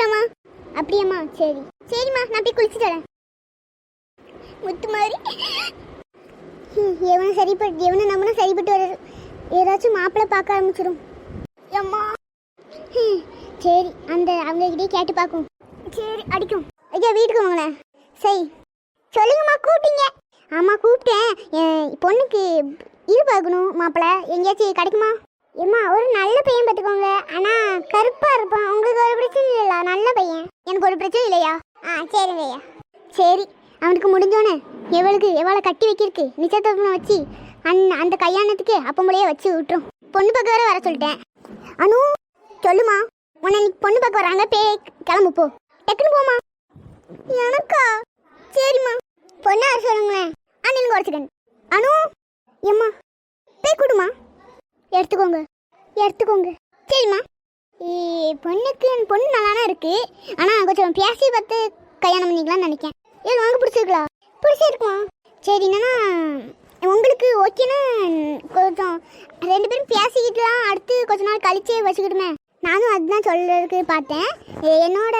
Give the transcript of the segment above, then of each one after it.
குளிச்சிட்டாமா அப்படியாம்மா சரி. சரிம்மா நான் போய் குளிச்சுட்டு வரேன். முத்து மாதிரி. எவனும் சரிப்பட்டு எவனை நம்மளும் சரிப்பட்டு வர ஏதாச்சும் மாப்பிள்ளை பார்க்க ஆரம்பிச்சிடும் அம்மா ஹம், சரி அந்த அவங்ககிட்டயே கேட்டு பார்க்கும் சரி அடிக்கும். ஐயா வீட்டுக்கு வாங்களேன் சரி சொல்லுங்கம்மா கூப்பிட்டீங்க. ஆமாம் கூப்பிட்டேன். என் பொண்ணுக்கு இது பார்க்கணும் மாப்பிள்ளை. எங்கேயாச்சும் கிடைக்குமா? ஏம்மா ஒரு நல்ல பையன் பார்த்துக்கோங்க. ஆனால் கருப்பாக இருப்பான். உங்களுக்கு ஒரு பிரச்சனை இல்லையா நல்ல பையன். எனக்கு ஒரு பிரச்சனை இல்லையா? ஆ சரி ஐயா சரி. அவனுக்கு முடிஞ்சோனே எவளுக்கு எவ்வளோ கட்டி வைக்கிருக்கு நிச்சயதார்த்தம் வச்சு அந் அந்த கல்யாணத்துக்கு அப்பம்பளையே வச்சு விட்டுரும். பொண்ணு பார்க்க வர வர சொல்லிட்டேன். அனு சொல்லுமா. உன்னை இன்னைக்கு பொண்ணு பார்க்க வராங்க பே கிளம்பு போ. டக்குன்னு போமா எனக்கா? சரிம்மா. பொண்ணு வர சொல்லுங்களேன். அண்ணனுக்கு ஒரு செகண்ட் அனு எம்மா? பே கொடுமா எடுத்துக்கோங்க. எடுத்துக்கோங்க. சரிம்மா. பொண்ணுக்கு பொண்ணு நல்லாதான் இருக்கு. ஆனால் கொஞ்சம் பேசி பார்த்து கல்யாணம் பண்ணிக்கலாம்னு நினைக்கேன். ஏன் உனக்கு பிடிச்சிருக்கலாம் பிடிச்சிருக்குமா? சரி என்னன்னா உங்களுக்கு ஓகேன்னா கொஞ்சம் ரெண்டு பேரும் பேசிக்கிட்டுலாம் அடுத்து கொஞ்ச நாள் கழிச்சே வச்சுக்கிட்டுமே நானும் அதுதான் சொல்கிறதுக்கு பார்த்தேன். என்னோட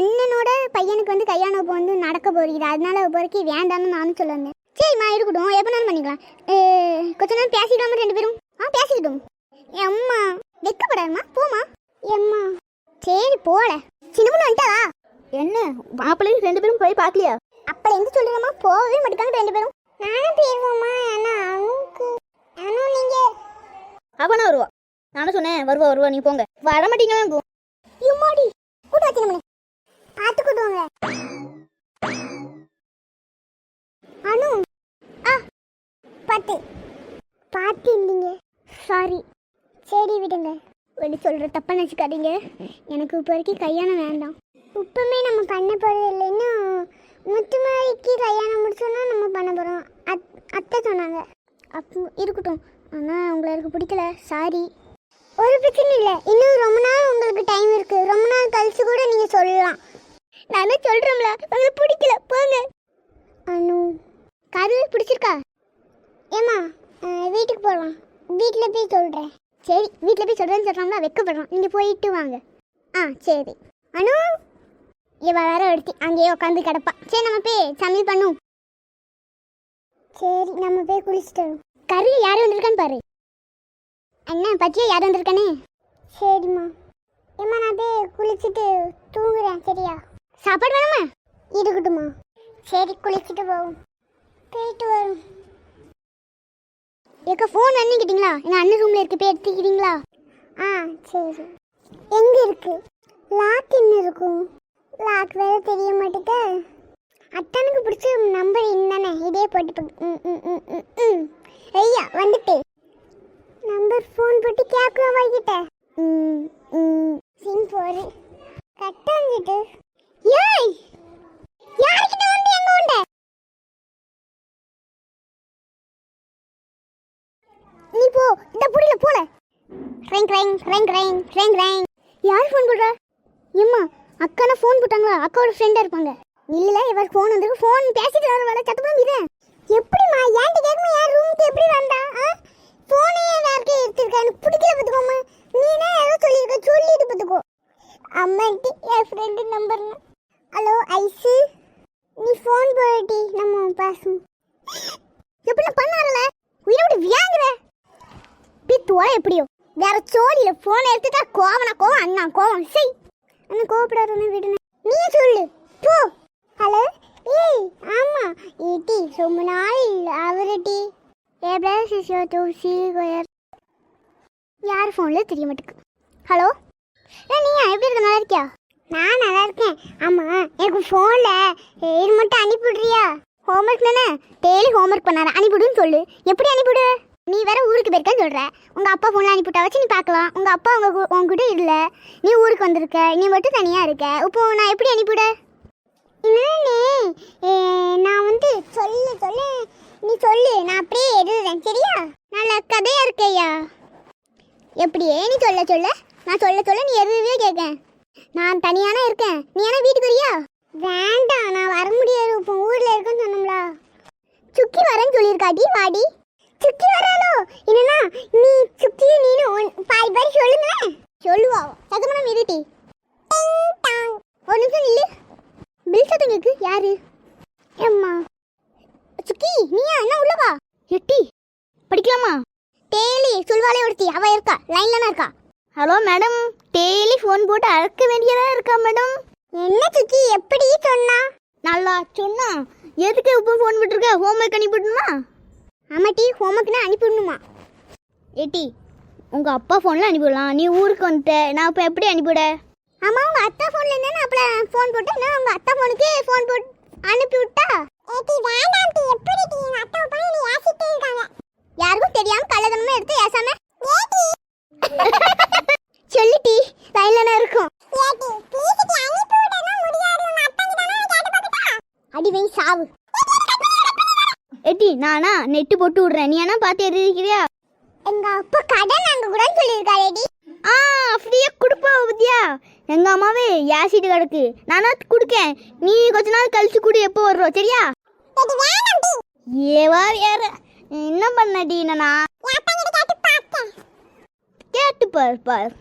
அண்ணனோட பையனுக்கு வந்து கல்யாணம் இப்போ வந்து நடக்க போகிறீங்க அதனால இப்போதைக்கு வேண்டாம்னு நானும் சொல்ல சரிம்மா இருக்கட்டும். எப்போனாலும் பண்ணிக்கலாம். கொஞ்ச நாள் பேசிக்கலாமா ரெண்டு பேரும். ஆ பேசிக்கிட்டோம். ஏ, அம்மா வெக்கப்படாதுமா போமா எம்மா சரி போல. சின்ன பொண்ணு வந்துட்டாளா என்ன மாப்பிள்ளையும் ரெண்டு பேரும் போய் பார்க்கலையா? அப்பல எந்த சொல்லுங்கம்மா போகவே மாட்டேங்காங்க ரெண்டு பேரும். நானும் போயிருவோம்மா ஆனா அவனுக்கு நானும் நீங்க. அவனா வருவா. நானும் சொன்னேன் வருவா வருவா நீ போங்க. வர மாட்டீங்களா இம்மாடி கூட்டு வச்சு பார்த்து கூட்டுவாங்க அனு ஆ பார்த்து பார்த்து இல்லைங்க. சாரி சரி விடுங்க. அப்படி சொல்கிற தப்பாக நினச்சிக்காதீங்க. எனக்கு இப்போ வரைக்கும் கல்யாணம் வேண்டாம். இப்பவுமே நம்ம பண்ண போகிறது இல்லைன்னா முத்துமாரிக்கு கல்யாணம் முடிச்சோன்னா நம்ம பண்ண போகிறோம் அத் அத்தை சொன்னாங்க. அப்போ இருக்கட்டும். ஆனால் உங்களுக்கு பிடிக்கல. சாரி ஒரு பிரச்சனை இல்லை. இன்னும் ரொம்ப நாள் உங்களுக்கு டைம் இருக்குது ரொம்ப நாள் கழிச்சு கூட நீங்கள் சொல்லலாம். நானே சொல்கிறோம்ல உங்களுக்கு பிடிக்கல. போங்க. அனு கதவு பிடிச்சிருக்கா? ஏமா வீட்டுக்கு போகலாம் வீட்டில் போய் சொல்கிறேன் சரி வீட்டில் போய் சொல்கிறேன்னு சொல்கிறாங்களா வெக்கப்படுறோம் நீங்கள் போயிட்டு வாங்க. ஆ சரி. அனு? இவ வேற எடுத்து அங்கேயே உட்காந்து கிடப்பா. சரி நம்ம போய் சமையல் பண்ணும் சரி நம்ம போய் குளிச்சுட்டு வரோம் கரு யார் வந்திருக்கான்னு பாரு. அண்ணா பச்சியா யார் வந்திருக்கானே? சரிம்மா. ஏம்மா நான் போய் குளிச்சுட்டு தூங்குறேன் சரியா? சாப்பாடு வேணுமா? இருக்கட்டும்மா. சரி குளிச்சுட்டு போவோம். போயிட்டு வரும். ஏக்கா ஃபோன் அண்ணிக்கிட்டீங்களா எங்கள் அண்ணன் ரூமில் இருக்கு போய் எடுத்துக்கிறீங்களா? ஆ சரி. எங்கே இருக்கு? லாக் என்ன இருக்கும்? லாக் வேற தெரிய மாட்டேங்க அத்தனுக்கு பிடிச்ச நம்பர் என்னண்ணே இதே போட்டு ம் ம் ம் ம் ம். ஐயா வந்துட்டு. நம்பர் ஃபோன் போட்டு கேட்கலாம் வாங்கிட்டேன் ம் ம் சிம் போரு கட்டாங்கிட்டு ஏய் யார்கிட்ட வந்து எங்க உண்ட நீ போ இந்த புடில போல. ரெங் ரெங் ரெங் ரெங் ரெங் ரெங் யார் ஃபோன் போடுறா? எம்மா அக்கானா ஃபோன் போட்டாங்களா? அக்காவோட ஃப்ரெண்டா இருப்பாங்க. இல்ல இவர் ஃபோன் வந்திருக்கு. ஃபோன் பேசிட்டு வர வேலை சத்தம் இது எப்படிமா ஏன்ட்டு கேட்கணும்? யார் ரூமுக்கு எப்படி வந்தா? ஃபோனே யாருக்கு எடுத்திருக்கா? எனக்கு பிடிக்கல பார்த்துக்கோமா நீனே ஏதோ சொல்லியிருக்க? சொல்லிட்டு பார்த்துக்கோ. அம்மாட்டி என் ஃப்ரெண்டு நம்பர் ஹலோ ஐசு. நீ ஃபோன் போடி நம்ம பேசும் எப்படி பண்ணாரல உயிரோட வியாங்குற. பித்துவா எப்படியோ? வேற சோழியில போன் எடுத்துட்டா கோவனா கோவம் அண்ணா கோவம். செய் அண்ணன் கோவப்படாதுன்னு விடுன நீ சொல்லு. போ. ஹலோ? ஏய் ஆமா. ஏட்டி ரொம்ப நாள் அவரடி. ஏ பிரதர் சிஸ்யோ டூ சி கோயர் யார் ஃபோனில் தெரிய மாட்டேங்குது ஹலோ? ஏ நீ எப்படி இருக்க? நல்லா இருக்கியா? நான் நல்லா இருக்கேன். ஆமாம் எனக்கு ஃபோனில் இது மட்டும் அனுப்பிவிடுறியா? ஹோம்ஒர்க் தானே? டெய்லி ஹோம்ஒர்க் பண்ணாரு அனுப்பிவிடுன்னு சொல்லு. எப்படி அனுப்பிவிடு? நீ வேற ஊருக்கு போயிருக்கேன்னு சொல்ற. உங்க அப்பா ஃபோனில் அனுப்பிவிட்டா வச்சு நீ பார்க்கலாம். உங்க அப்பா உங்க உங்ககிட்ட இல்லை. நீ ஊருக்கு வந்திருக்க. நீ மட்டும் தனியாக இருக்க. இப்போ நான் எப்படி அனுப்பிவிட என்னண்ணே நான் வந்து சொல்லு சொல்லு. நீ சொல்லு. நான் அப்படியே எழுதுறேன். சரியா? நல்ல கதையா இருக்கையா? எப்படியே? நீ சொல்ல சொல்ல. நான் சொல்ல சொல்ல நீ எதுவே கேட்க நான் தனியானா இருக்கேன். நீ என்ன வீட்டுக்கு வரியா வேண்டாம். நான் வர முடியாது. இப்போ ஊர்ல இருக்கேன்னு சொன்னோம்ல. சுக்கி வரேன்னு சொல்லியிருக்காட்டி வாடி. சுக்கி வராளோ? என்னன்னா நீ சுக்கி நீனு பாய் பாய் சொல்லுங்க. சொல்லுவா. சதுமணம் இருட்டி ஒரு நிமிஷம் நில்லு. பில் சத்தம் கேக்கு. யாரு? அம்மா சுக்கி நீயா? என்ன உள்ள வா? எட்டி. படிக்கலாமா? டெய்லி சொல்வாளே ஒருத்தி. அவ இருக்கா. லைன்ல இருக்கா? Hello madam. டெய்லி ஃபோன் போட்டு அழைக்க வேண்டியதா இருக்கா மேடம்? என்ன சுக்கி? எப்படி சொன்னா? நல்லா சொன்னா. எதுக்கு இப்போ ஃபோன் போட்டிருக்க ஹோம் ஒர்க் அனுப்பிவிடணுமா ஆமாட்டி ஹோம்ஒர்க்னா அனுப்பிடணுமா ஏட்டி உங்கள் அப்பா ஃபோனில் அனுப்பிவிடலாம். நீ ஊருக்கு வந்துட்ட. நான் இப்போ எப்படி அனுப்பிவிட? ஆமா உங்க அத்தா போன்ல இருந்தா நான் அப்பல ஃபோன் போட்டு நான் உங்க அத்தா போனுக்கு ஃபோன் போட்டு அனுப்பி விட்டா ஏடி வேண்டாம் டி? எப்படி டி அத்தா போய் நீ யாசிட்டே இருக்காங்க யாருக்கும் தெரியாம கள்ளதனமா எடுத்து ஏசாம ஏடி சொல்லிட்டி லைன்ல தான் இருக்கும் ஏடி ப்ளீஸ் டி அனுப்பி விடனா முடியாது உங்க அப்பா கிட்ட நான் கேட்டு பார்க்கட்டா அடி வை சாவு ஏட்டி நானா நெட்டு போட்டு விட்றேன். நீ ஆனால் பார்த்து எழுதிக்கிறியா எங்க அப்பா கடன் அங்க கூட சொல்லிருக்காரேடி ஆ அப்படியே கொடுப்பா பத்தியா? எங்கள் அம்மாவே ஏசிட்டு கிடக்கு. நானா கொடுக்கேன். நீ கொஞ்ச நாள் கழிச்சு கொடு எப்போ வர்றோம் சரியா? ஏவா வேற என்ன பண்ணடி நானா? கேட்டு பார் பார்.